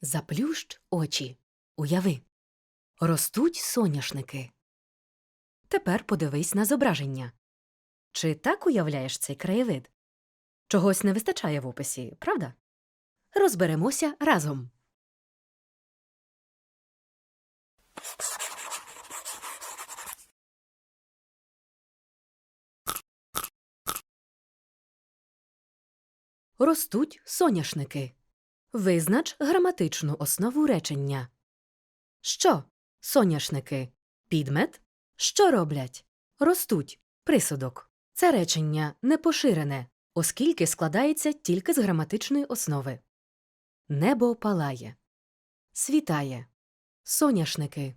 Заплющ очі. Уяви. Ростуть соняшники. Тепер подивись на зображення. Чи так уявляєш цей краєвид? Чогось не вистачає в описі, правда? Розберемося разом. Ростуть соняшники. Визнач граматичну основу речення. Що? Соняшники. Підмет. Що роблять? Ростуть. Присудок. Це речення не поширене, оскільки складається тільки з граматичної основи. Небо палає. Світає. Соняшники.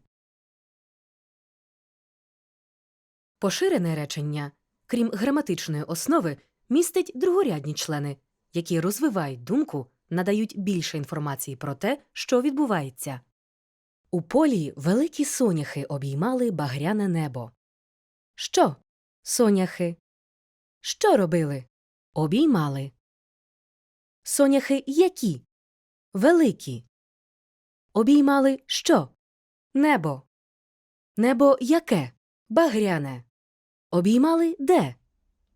Поширене речення, крім граматичної основи, містить другорядні члени, які розвивають думку, надають більше інформації про те, що відбувається. У полі великі соняхи обіймали багряне небо. Що? Соняхи. Що робили? Обіймали. Соняхи які? Великі. Обіймали що? Небо. Небо яке? Багряне. Обіймали де?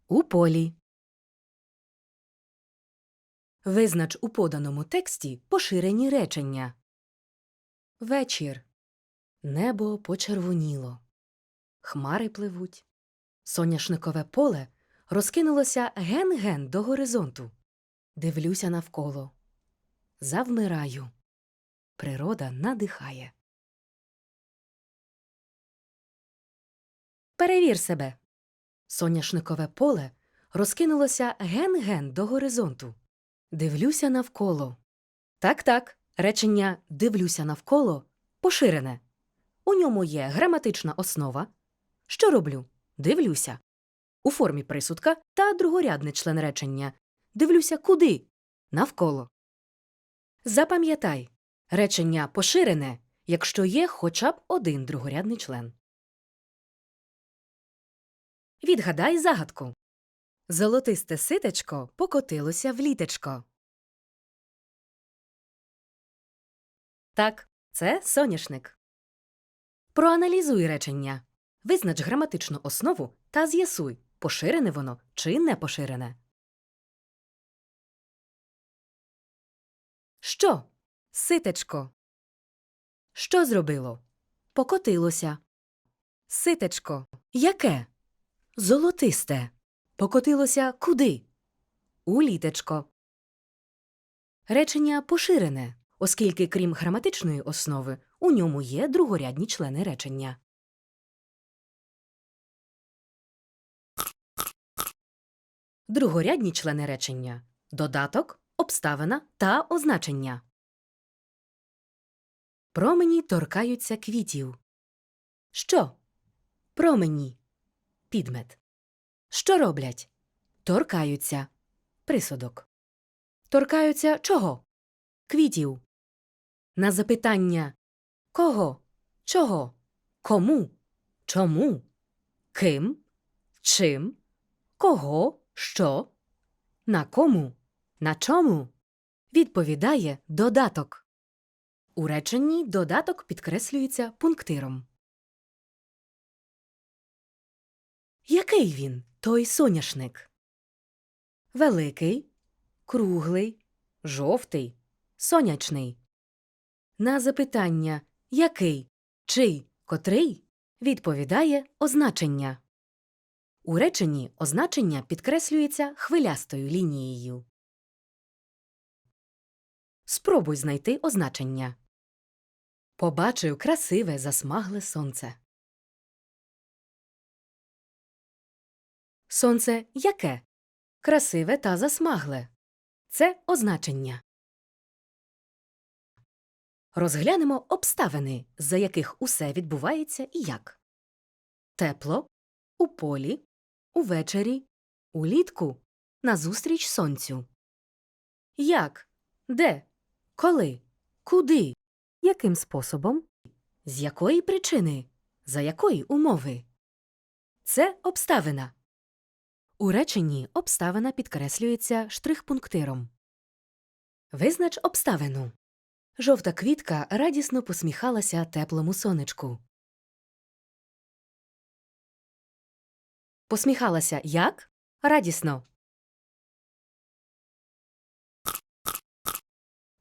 У полі. Визнач у поданому тексті поширені речення. Вечір. Небо почервоніло. Хмари пливуть. Соняшникове поле розкинулося ген-ген до горизонту. Дивлюся навколо. Завмираю. Природа надихає. Перевір себе. Соняшникове поле розкинулося ген-ген до горизонту. Дивлюся навколо. Так, так, речення дивлюся навколо поширене. У ньому є граматична основа. Що роблю? Дивлюся. У формі присудка та другорядний член речення. Дивлюся куди? Навколо. Запам'ятай речення поширене, якщо є хоча б один другорядний член. Відгадай загадку. Золотисте ситечко покотилося в літечко. Так, це соняшник. Проаналізуй речення. Визнач граматичну основу та з'ясуй, поширене воно чи не поширене. Що? Ситечко. Що зробило? Покотилося. Ситечко. Яке? Золотисте. Покотилося куди? У літечко. Речення поширене, оскільки крім граматичної основи у ньому є другорядні члени речення. Другорядні члени речення додаток, обставина та означення. Промені торкаються квітів. Що? Промені. Підмет. Що роблять? Торкаються. Присудок. Торкаються чого? Квітів. На запитання кого? Чого? Кому? Чому? Ким? Чим? Кого? Що? На кому? На чому? Відповідає додаток. У реченні додаток підкреслюється пунктиром. Який він, той соняшник? Великий, круглий, жовтий, сонячний. На запитання який, чий, котрий відповідає означення. У реченні означення підкреслюється хвилястою лінією. Спробуй знайти означення. Побачив красиве засмагле сонце. Сонце яке? Красиве та засмагле. Це означення. Розглянемо обставини, за яких усе відбувається і як. Тепло, у полі, увечері, улітку, назустріч сонцю. Як? Де? Коли? Куди? Яким способом? З якої причини? За якої умови? Це обставина. У реченні обставина підкреслюється штрих-пунктиром. Визнач обставину. Жовта квітка радісно посміхалася теплому сонечку. Посміхалася як? Радісно.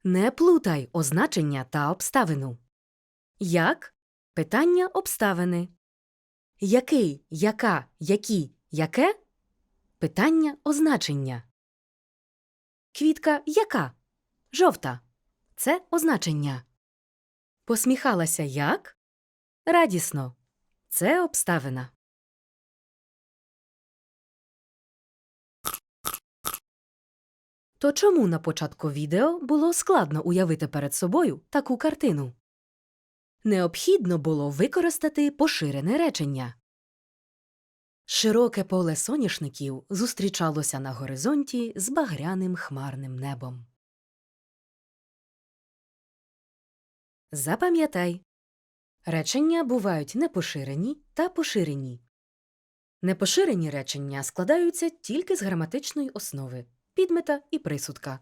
Не плутай означення та обставину. Як? Питання обставини. Який, яка, які, яке? Питання означення. Квітка яка? Жовта. Це означення. Посміхалася як? Радісно. Це обставина. То чому на початку відео було складно уявити перед собою таку картину? Необхідно було використати поширене речення. Широке поле соняшників зустрічалося на горизонті з багряним хмарним небом. Запам'ятай. Речення бувають непоширені та поширені. Непоширені речення складаються тільки з граматичної основи підмета і присудка.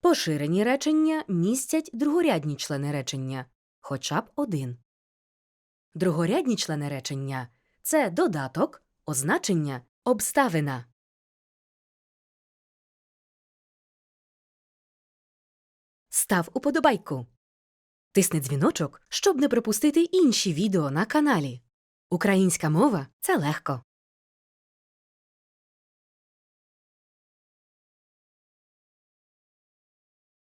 Поширені речення містять другорядні члени речення, хоча б один. Другорядні члени речення це додаток, означення, обставина. Став уподобайку. Тисни дзвіночок, щоб не пропустити інші відео на каналі. Українська мова це легко.